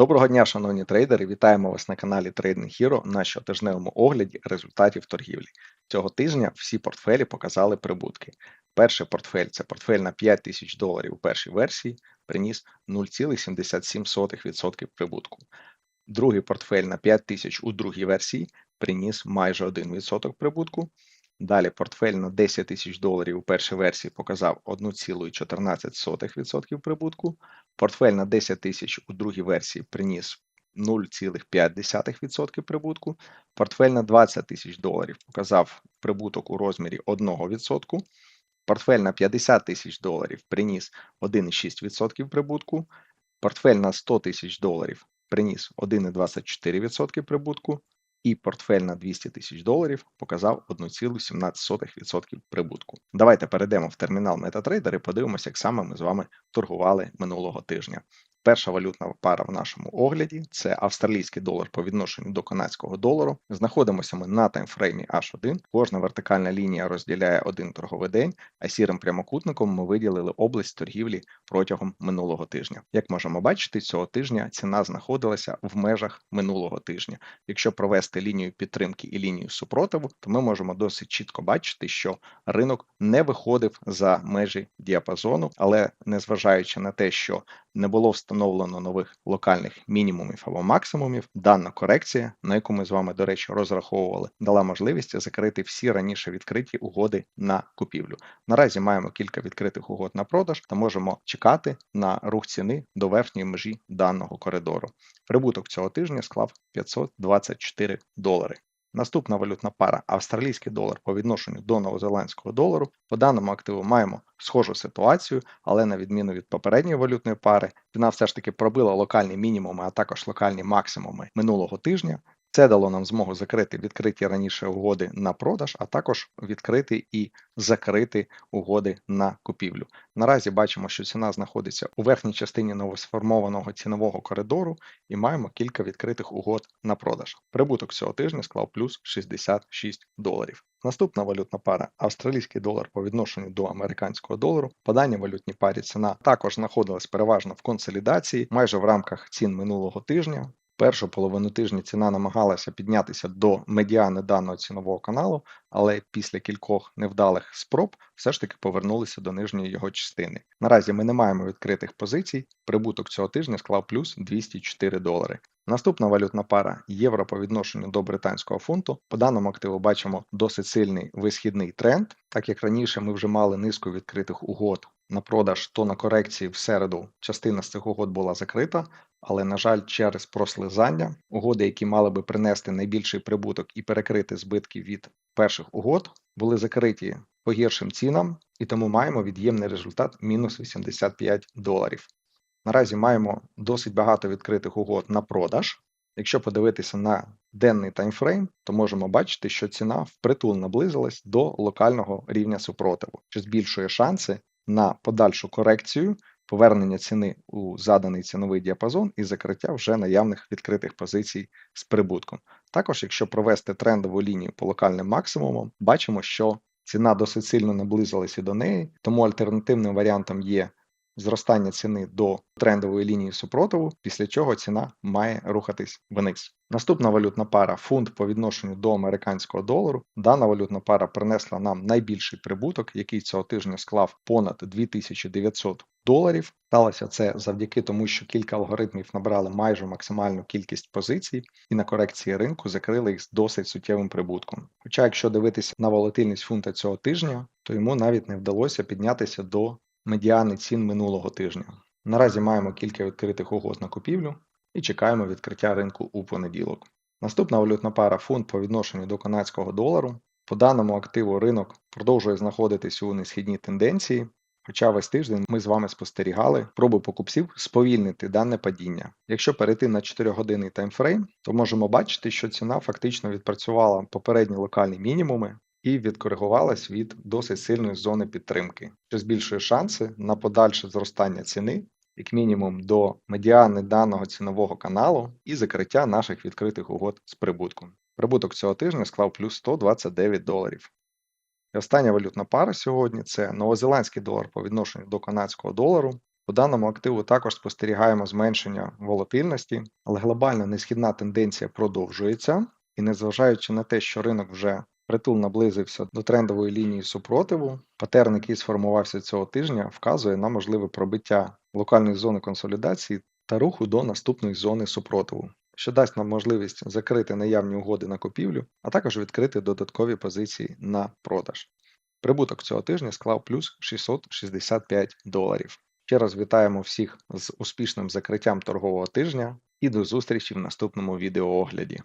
Доброго дня, шановні трейдери! Вітаємо вас на каналі Trading Hero на щотижневому огляді результатів торгівлі. Цього тижня всі портфелі показали прибутки. Перший портфель це портфель на 5 тисяч доларів у першій версії, приніс 0,77% прибутку. Другий портфель на 5 тисяч у другій версії приніс майже 1% прибутку. Далі портфель на 10 тисяч доларів у першій версії показав 1,14% прибутку. Портфель на 10 тисяч у другій версії приніс 0,5% прибутку. Портфель на 20 тисяч доларів показав прибуток у розмірі 1%. Портфель на 50 тисяч доларів приніс 1,6% прибутку. Портфель на 100 тисяч доларів приніс 1,24% прибутку і портфель на 200 тисяч доларів показав 1,17% прибутку. Давайте перейдемо в термінал MetaTrader і подивимося, як саме ми з вами торгували минулого тижня. Перша валютна пара в нашому огляді це австралійський долар по відношенню до канадського долару. Знаходимося ми на таймфреймі H1. Кожна вертикальна лінія розділяє один торговий день, а сірим прямокутником ми виділили область торгівлі протягом минулого тижня. Як можемо бачити, цього тижня ціна знаходилася в межах минулого тижня. Якщо провести лінію підтримки і лінію супротиву, то ми можемо досить чітко бачити, що ринок не виходив за межі діапазону, але незважаючи на те, що не було встановлено нових локальних мінімумів або максимумів. Дана корекція, на яку ми з вами, до речі, розраховували, дала можливість закрити всі раніше відкриті угоди на купівлю. Наразі маємо кілька відкритих угод на продаж та можемо чекати на рух ціни до верхньої межі даного коридору. Прибуток цього тижня склав 524 долари. Наступна валютна пара австралійський долар по відношенню до новозеландського долару. По даному активу маємо схожу ситуацію, але на відміну від попередньої валютної пари, ціна все ж таки пробила локальні мінімуми, а також локальні максимуми минулого тижня. Це дало нам змогу закрити відкриті раніше угоди на продаж, а також відкрити і закрити угоди на купівлю. Наразі бачимо, що ціна знаходиться у верхній частині новосформованого цінового коридору і маємо кілька відкритих угод на продаж. Прибуток цього тижня склав плюс 66 доларів. Наступна валютна пара австралійський долар по відношенню до американського долару. По валютній парі ціна також знаходилась переважно в консолідації, майже в рамках цін минулого тижня. Першу половину тижня ціна намагалася піднятися до медіани даного цінового каналу, але після кількох невдалих спроб все ж таки повернулися до нижньої його частини. Наразі ми не маємо відкритих позицій. Прибуток цього тижня склав плюс 204 долари. Наступна валютна пара євро по відношенню до британського фунту. По даному активу бачимо досить сильний висхідний тренд, так як раніше ми вже мали низку відкритих угод на продаж, то на корекції в середу частина з цих угод була закрита, але, на жаль, через прослизання угоди, які мали би принести найбільший прибуток і перекрити збитки від перших угод, були закриті по гіршим цінам, і тому маємо від'ємний результат мінус 85 доларів. Наразі маємо досить багато відкритих угод на продаж. Якщо подивитися на денний таймфрейм, то можемо бачити, що ціна впритул наблизилась до локального рівня супротиву, що збільшує шанси на подальшу корекцію, повернення ціни у заданий ціновий діапазон і закриття вже наявних відкритих позицій з прибутком. Також, якщо провести трендову лінію по локальним максимумам, бачимо, що ціна досить сильно наблизилася до неї, тому альтернативним варіантом є зростання ціни до трендової лінії супротиву, після чого ціна має рухатись вниз. Наступна валютна пара фунт по відношенню до американського долару. Дана валютна пара принесла нам найбільший прибуток, який цього тижня склав понад 2900 доларів. Сталося це завдяки тому, що кілька алгоритмів набрали майже максимальну кількість позицій, і на корекції ринку закрили їх з досить суттєвим прибутком. Хоча, якщо дивитися на волатильність фунта цього тижня, то йому навіть не вдалося піднятися до медіани цін минулого тижня. Наразі маємо кілька відкритих угод на купівлю і чекаємо відкриття ринку у понеділок. Наступна валютна пара фунт по відношенню до канадського долару. По даному активу ринок продовжує знаходитися у несхідній тенденції, хоча весь тиждень ми з вами спостерігали проби покупців сповільнити дане падіння. Якщо перейти на 4-годинний таймфрейм, то можемо бачити, що ціна фактично відпрацювала попередні локальні мінімуми, і відкоригувалась від досить сильної зони підтримки, що збільшує шанси на подальше зростання ціни, як мінімум до медіани даного цінового каналу і закриття наших відкритих угод з прибутком. Прибуток цього тижня склав плюс 129 доларів. І остання валютна пара сьогодні це новозеландський долар по відношенню до канадського долару. По даному активу також спостерігаємо зменшення волатильності, але глобальна несхідна тенденція продовжується, і незважаючи на те, що ринок вже притул наблизився до трендової лінії супротиву, патерн, який сформувався цього тижня, вказує на можливе пробиття локальної зони консолідації та руху до наступної зони супротиву, що дасть нам можливість закрити наявні угоди на купівлю, а також відкрити додаткові позиції на продаж. Прибуток цього тижня склав плюс 665 доларів. Ще раз вітаємо всіх з успішним закриттям торгового тижня і до зустрічі в наступному відеоогляді.